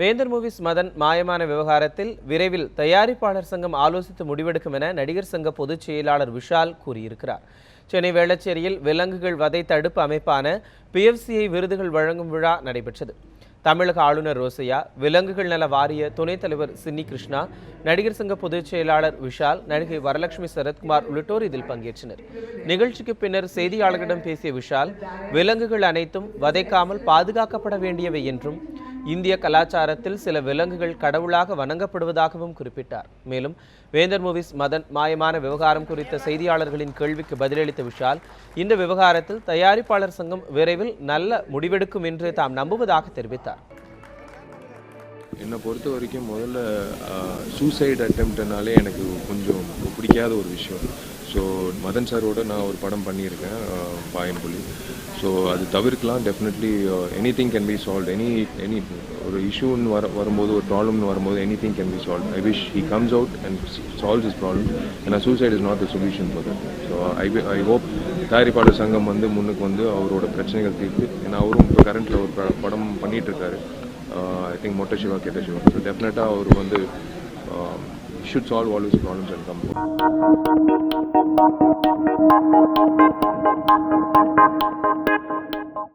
வேந்தர் மூவிஸ் மதன் மாயமான விவகாரத்தில் விரைவில் தயாரிப்பாளர் சங்கம் ஆலோசித்து முடிவெடுக்கும் என நடிகர் சங்க பொதுச் செயலாளர் விஷால் கூறியிருக்கிறார். சென்னை வேளச்சேரியில் விலங்குகள் வதை தடுப்பு அமைப்பான பிஎஃப்சிஐ விருதுகள் வழங்கும் விழா நடைபெற்றது. தமிழக ஆளுநர் ரோசையா விலங்குகள் நல வாரிய துணைத் தலைவர் சின்னி கிருஷ்ணா நடிகர் சங்க பொதுச் செயலாளர் விஷால் நடிகை வரலட்சுமி சரத்குமார் உள்ளிட்டோர் இதில் பங்கேற்றனர். நிகழ்ச்சிக்கு பின்னர் செய்தியாளர்களிடம் பேசிய விஷால் விலங்குகள் அனைத்தும் வதைக்காமல் பாதுகாக்கப்பட வேண்டியவை என்றும் இந்திய கலாச்சாரத்தில் சில விலங்குகள் கடவுளாக வணங்கப்படுவதாகவும் குறிப்பிட்டார். மேலும் வேந்தர் மூவிஸ் மதன் மாயமான விவகாரம் குறித்த செய்தியாளர்களின் கேள்விக்கு பதிலளித்த விஷால் இந்த விவகாரத்தில் தயாரிப்பாளர் சங்கம் விரைவில் நல்ல முடிவெடுக்கும் என்று தாம் நம்புவதாக தெரிவித்தார். என்னை பொறுத்த வரைக்கும் முதல்ல சூசைட் அட்டம்ப்ட்னாலே எனக்கு கொஞ்சம் பிடிக்காத ஒரு விஷயம். ஸோ மதன் சாரோட நான் ஒரு படம் பண்ணியிருக்கேன் அஹ், பாயன்புலி ஸோ அது தவிர்க்கலாம் definitely any thing can be solve any any ஒரு இஷ்யூன்னு வர வரும்போது ஒரு ப்ராப்ளம்னு வரும்போது any thing can be solve I wish he comes out and solve is problem ஏன்னா suicide is not the solution for that so I I hope தயாரிப்பாளர் சங்கம் வந்து முன்னுக்கு வந்து அவரோட பிரச்சனைகள் தீர்த்து ஏன்னா அவரும் இப்போ கரண்ட்டில் ஒரு ப- படம் பண்ணிகிட்டு இருக்காரு. ஐ திங்க் மொட்டை சிவா கேட்ட சிவா. ஸோ டெஃபினட்டாக அவர் வந்து should solve all his problems and come home.